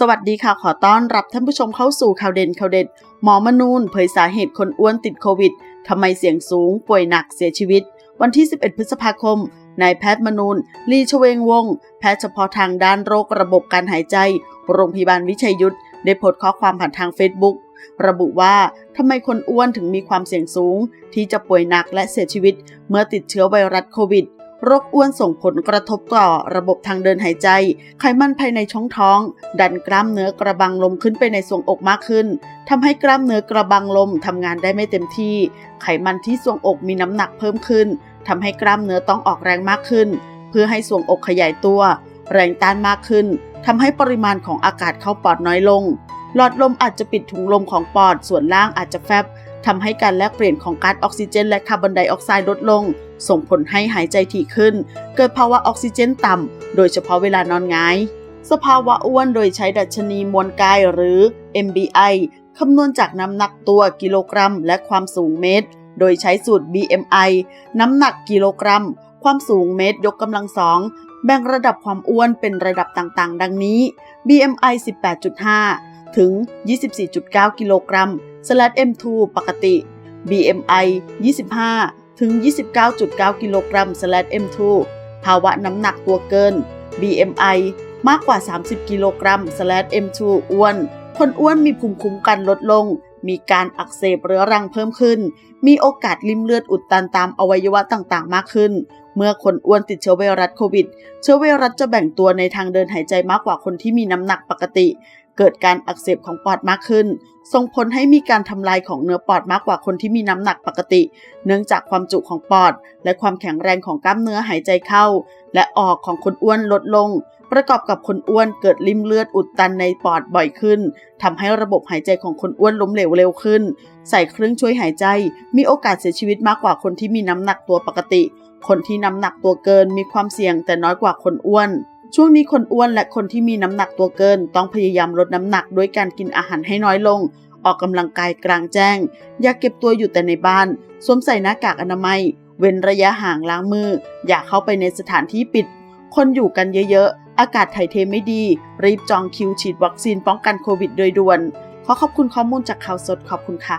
สวัสดีค่ะ ขอต้อนรับท่านผู้ชมเข้าสู่ข่าวเด่นข่าวเด็ด หมอมนูนเผยสาเหตุคนอ้วนติดโควิด ทำไมเสี่ยงสูง ป่วยหนักเสียชีวิต วันที่ 11 พฤษภาคม นายแพทย์มนูนลีชเวงวงศ์แพทย์เฉพาะทางด้านโรคระบบการหายใจ โรงพยาบาลวิชัยยุทธได้โพสต์ข้อความผ่านทางเฟซบุ๊กระบุว่าทำไมคนอ้วนถึงมีความเสี่ยงสูง ที่จะป่วยหนักและเสียชีวิต เมื่อติดเชื้อไวรัสโควิด โรคอ้วนส่งผลกระทบต่อระบบทางเดินหายใจ ไขมันภายในช่องท้อง ดันกล้ามเนื้อกระบังลมขึ้นไปในทรวงอกมากขึ้นทำให้กล้ามเนื้อกระบังลมทำงานได้ไม่เต็มที่ ไขมันที่ทรวงอกมีน้ำหนักเพิ่มขึ้นทำให้กล้ามเนื้อต้องออกแรงมากขึ้น เพื่อให้ทรวงอกขยายตัว แรงต้านมากขึ้นทำให้ปริมาณของอากาศเข้าปอดน้อยลง หลอดลมอาจจะปิดถุงลมของปอดส่วนล่างอาจจะแฟบทำให้การแลกเปลี่ยนของก๊าซออกซิเจน และคาร์บอนไดออกไซด์ลดลง ส่งผลให้หายใจถี่ขึ้น เกิดภาวะออกซิเจนต่ำ โดยเฉพาะเวลานอนงาย สภาวะอ้วนโดยใช้ดัชนีมวลกายหรือ MBI คำนวณจากน้ำหนักตัวกิโลกรัม และความสูงเมตร โดยใช้สูตร BMI น้ำหนักกิโลกรัม ความสูงเมตร ยกกำลังสองแบ่งระดับความอ้วนเป็นระดับต่างๆ ดังนี้ BMI 18.5 ถึง 24.9 กิโลกรัม M2 ปกติ BMI 25 ถึง 29.9 กิโลกรัม M2 ภาวะน้ำหนักตัวเกิน BMI มากกว่า 30 กิโลกรัม M2 อ้วน คนอ้วนมีภูมิคุ้มกันลดลง มีการอักเสบเรื้อรังเพิ่มขึ้น มีโอกาสลิ่มเลือดอุดตันตามอวัยวะต่างๆ มากขึ้น เมื่อคนอ้วนติดเชื้อไวรัสโควิด เชื้อไวรัสจะแบ่งตัวในทางเดินหายใจมากกว่าคนที่มีน้ำหนักปกติ เกิดการอักเสบของปอดมากขึ้น ส่งผลให้มีการทำลายของเนื้อปอดมากกว่าคนที่มีน้ำหนักปกติ เนื่องจากความจุของปอด และความแข็งแรงของกล้ามเนื้อหายใจเข้า และออกของคนอ้วนลดลง ประกอบกับคนอ้วนเกิดริมเลือดอุดตันในปอดบ่อยขึ้นทำให้ระบบหายใจของคนอ้วนล้มเหลวเร็วขึ้น ใส่เครื่องช่วยหายใจ มีโอกาสเสียชีวิตมากกว่าคนที่มีน้ำหนักตัวปกติ คนที่น้ำหนักตัวเกินมีความเสี่ยงแต่น้อยกว่าคนอ้วน ช่วงนี้คนอ้วนและคนที่มีน้ำหนักตัวเกิน ต้องพยายามลดน้ำหนักด้วยการกินอาหารให้น้อยลง ออกกำลังกายกลางแจ้ง อย่าเก็บตัวอยู่แต่ในบ้าน สวมใส่หน้ากากอนามัย เว้นระยะห่างล้างมือ อย่าเข้าไปในสถานที่ปิด คนอยู่กันเยอะๆ อากาศถ่ายเทไม่ดี รีบจองคิวฉีดวัคซีนป้องกันโควิดโดยด่วน ขอขอบคุณข้อมูลจากข่าวสดขอบคุณค่ะ